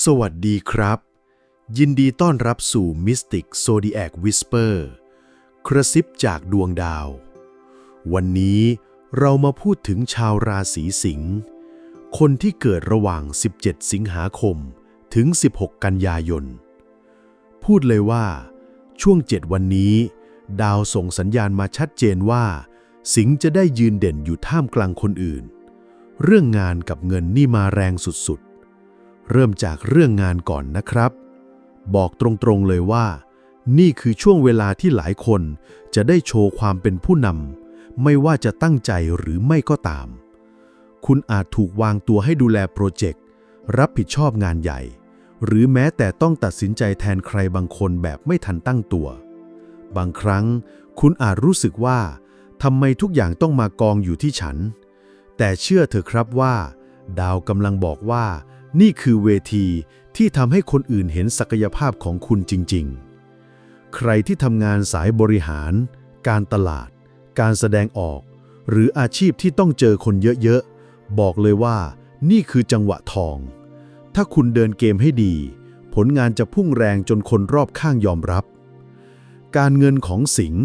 สวัสดีครับ ยินดีต้อนรับสู่ Mystic Zodiac Whisper กระซิบจากดวงดาว วันนี้เรามาพูดถึงชาวราศีสิงห์คนที่เกิดระหว่าง 17 สิงหาคมถึง 16 กันยายน พูดเลยว่า ช่วง 7 วันนี้ ดาวส่งสัญญาณมาชัดเจนว่า สิงห์จะได้ยืนเด่นอยู่ท่ามกลางคนอื่น เรื่องงานกับเงินนี่มาแรงสุดๆ เริ่มจากเรื่องงานก่อนนะครับ บอกตรงๆเลยว่า นี่คือช่วงเวลาที่หลายคนจะได้โชว์ความเป็นผู้นำไม่ว่าจะตั้งใจหรือไม่ก็ตาม คุณอาจถูกวางตัวให้ดูแลโปรเจกต์รับผิดชอบงานใหญ่ หรือแม้แต่ต้องตัดสินใจแทนใครบางคนแบบไม่ทันตั้งตัว บางครั้ง คุณอาจรู้สึกว่าทำไมทุกอย่างต้องมากองอยู่ที่ฉัน แต่เชื่อเถอะครับว่า ดาวกำลังบอกว่า นี่คือเวทีที่ทำให้คนอื่นเห็นศักยภาพของคุณจริง ๆ ใครที่ทำงานสายบริหาร การตลาด การแสดงออก หรืออาชีพที่ต้องเจอคนเยอะๆ บอกเลยว่า นี่คือจังหวะทอง ถ้าคุณเดินเกมให้ดี ผลงานจะพุ่งแรงจนคนรอบข้างยอมรับ การเงินของสิงห์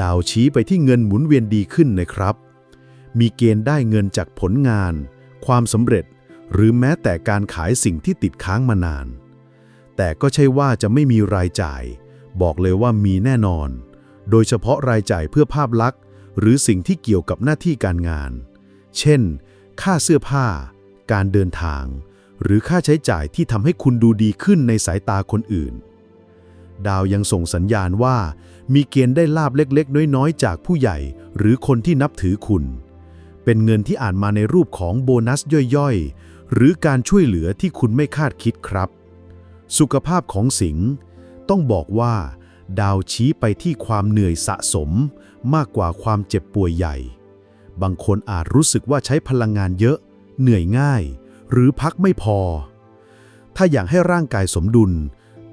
ดาวชี้ไปที่เงินหมุนเวียนดีขึ้นนะครับ มีเกณฑ์ได้เงินจากผลงาน ความสำเร็จ หรือแม้แต่การขายสิ่งที่ติดค้างมานาน แต่ก็ใช่ว่าจะไม่มีรายจ่าย บอกเลยว่ามีแน่นอน โดยเฉพาะรายจ่ายเพื่อภาพลักษณ์ หรือสิ่งที่เกี่ยวกับหน้าที่การงาน เช่น ค่าเสื้อผ้า การเดินทาง หรือค่าใช้จ่ายที่ทำให้คุณดูดีขึ้นในสายตาคนอื่น ดาวยังส่งสัญญาณว่า มีเกณฑ์ได้ลาบเล็กๆ น้อยๆ จากผู้ใหญ่ หรือคนที่นับถือคุณ เป็นเงินที่อ่านมาในรูปของโบนัสย่อยๆ หรือการช่วยเหลือที่คุณไม่คาดคิดครับ สุขภาพของสิงห์ต้องบอกว่า ดาวชี้ไปที่ความเหนื่อยสะสมมากกว่าความเจ็บป่วยใหญ่ บางคนอาจรู้สึกว่าใช้พลังงานเยอะ เหนื่อยง่าย หรือพักไม่พอ ถ้าอยากให้ร่างกายสมดุล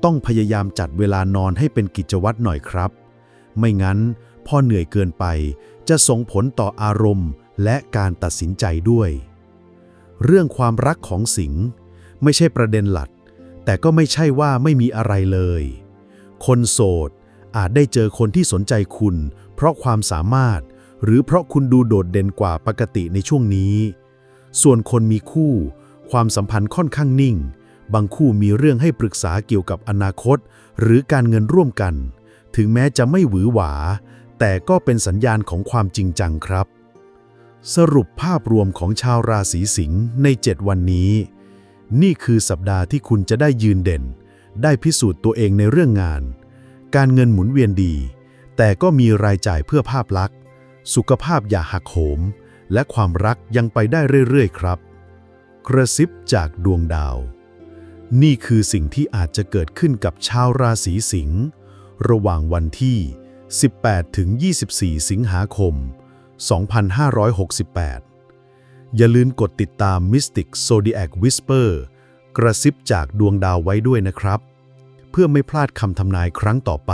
ต้องพยายามจัดเวลานอนให้เป็นกิจวัตรหน่อยครับ ไม่งั้นพอเหนื่อยเกินไปจะส่งผลต่ออารมณ์ และการตัดสินใจด้วย เรื่องความรักของสิงห์ไม่ใช่ประเด็นหลัก แต่ก็ไม่ใช่ว่าไม่มีอะไรเลย คนโสดอาจได้เจอคนที่สนใจคุณ เพราะความสามารถ หรือเพราะคุณดูโดดเด่นกว่าปกติในช่วงนี้ ส่วนคนมีคู่ ความสัมพันธ์ค่อนข้างนิ่ง บางคู่มีเรื่องให้ปรึกษาเกี่ยวกับอนาคต หรือการเงินร่วมกัน ถึงแม้จะไม่หวือหวา แต่ก็เป็นสัญญาณของความจริงจังครับ สรุปภาพรวมของชาวราศีสิงห์ใน 7 วันนี้ นี่คือสัปดาห์ที่คุณจะได้ยืนเด่น ได้พิสูจน์ตัวเองในเรื่องงาน การเงินหมุนเวียนดี แต่ก็มีรายจ่ายเพื่อภาพลักษณ์ สุขภาพอย่าหักโหม และความรักยังไปได้เรื่อยๆ ครับ กระซิบจากดวงดาว นี่คือสิ่งที่อาจจะเกิดขึ้นกับชาวราศีสิงห์ระหว่างวันที่ 18 ถึง 24 สิงหาคม 2568 อย่าลืมกดติดตาม Mystic Zodiac Whisper กระซิบจากดวงดาวไว้ด้วยนะครับ เพื่อไม่พลาดคำทำนายครั้งต่อไป